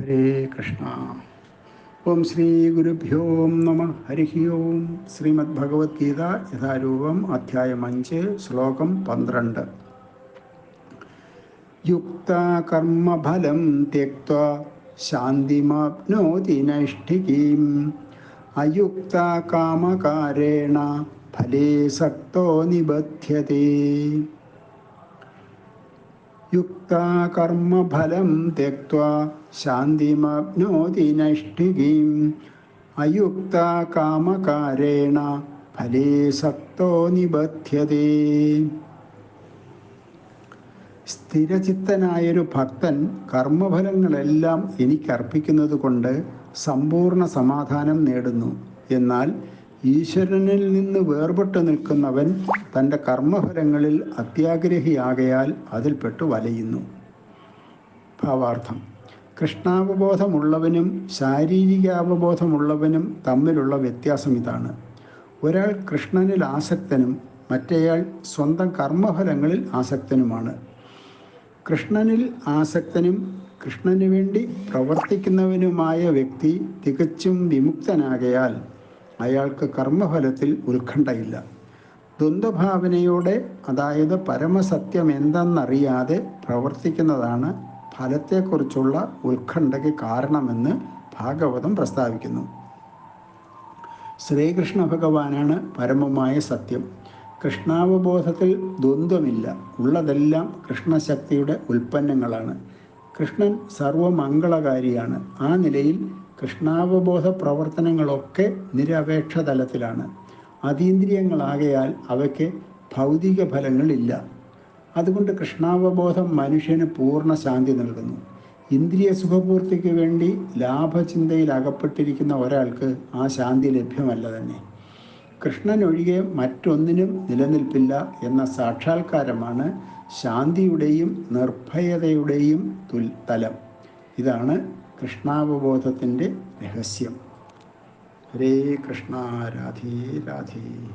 ഹരേ കൃഷ്ണ ഓം ശ്രീ ഗുരുഭ്യോ നമ ഹരി ഓം ശ്രീമദ് ഭഗവത്ഗീത യഥാരൂപം അധ്യായം അഞ്ച് ശ്ലോകം പന്ത്രണ്ട് യുക്ത കർമ്മഫലം ത്യക്ത ശാന്തിമാപ്നോതി നൈഷ്ഠികീം അയുക്ത കാമകാരേണ ഫലേ സക്തോ നിബധ്യത്തെ യുക്ത കർമ്മഫലം ശാന്തിമപ്നോതി നൈഷ്ഠികീം അയുക്ത കാമകാരേണ ഫലേ സക്തോ നിബധ്യതേ. സ്ഥിരചിത്തനായൊരു ഭക്തൻ കർമ്മഫലങ്ങളെല്ലാം എനിക്കർപ്പിക്കുന്നത് കൊണ്ട് സമ്പൂർണ സമാധാനം നേടുന്നു. എന്നാൽ ഈശ്വരനിൽ നിന്ന് വേർപെട്ട് നിൽക്കുന്നവൻ തന്റെ കർമ്മഫലങ്ങളിൽ അത്യാഗ്രഹിയാകയാൽ അതിൽപ്പെട്ടു വലയുന്നു. ഭാവാർത്ഥം. കൃഷ്ണാവബോധമുള്ളവനും ശാരീരികാവബോധമുള്ളവനും തമ്മിലുള്ള വ്യത്യാസം ഇതാണ്. ഒരാൾ കൃഷ്ണനിൽ ആസക്തനും മറ്റേയാൾ സ്വന്തം കർമ്മഫലങ്ങളിൽ ആസക്തനുമാണ്. കൃഷ്ണനിൽ ആസക്തനും കൃഷ്ണന് വേണ്ടി പ്രവർത്തിക്കുന്നവനുമായ വ്യക്തി തികച്ചും വിമുക്തനാകയാൽ അയാൾക്ക് കർമ്മഫലത്തിൽ ഉത്കണ്ഠയില്ല. ദ്വന്ദ്ഭാവനയോടെ അതായത് പരമസത്യം എന്തെന്നറിയാതെ പ്രവർത്തിക്കുന്നതാണ് ഫലത്തെക്കുറിച്ചുള്ള ഉത്കണ്ഠയ്ക്ക് കാരണമെന്ന് ഭാഗവതം പ്രസ്താവിക്കുന്നു. ശ്രീകൃഷ്ണ ഭഗവാനാണ് പരമമായ സത്യം. കൃഷ്ണാവബോധത്തിൽ ദ്വന്ദ്വമില്ല. ഉള്ളതെല്ലാം കൃഷ്ണശക്തിയുടെ ഉൽപ്പന്നങ്ങളാണ്. കൃഷ്ണൻ സർവമംഗളകാരിയാണ്. ആ നിലയിൽ കൃഷ്ണാവബോധ പ്രവർത്തനങ്ങളൊക്കെ നിരപേക്ഷ തലത്തിലാണ് അതീന്ദ്രിയങ്ങളാകയാൽ അവയ്ക്ക് ഭൗതിക ഫലങ്ങളില്ല അതുകൊണ്ട് കൃഷ്ണാവബോധം മനുഷ്യന് പൂർണ ശാന്തി നൽകുന്നു. ഇന്ദ്രിയ സുഖപൂർത്തിക്ക് വേണ്ടി ലാഭചിന്തയിൽ അകപ്പെട്ടിരിക്കുന്ന ഒരാൾക്ക് ആ ശാന്തി ലഭ്യമല്ല തന്നെ. കൃഷ്ണനൊഴികെ മറ്റൊന്നിനും നിലനിൽപ്പില്ല എന്ന സാക്ഷാത്കാരമാണ് ശാന്തിയുടെയും നിർഭയതയുടെയും തുൽ തലം. ഇതാണ് കൃഷ്ണാവബോധത്തിന്റെ രഹസ്യം. ഹരേ കൃഷ്ണ രാധേ രാധേ.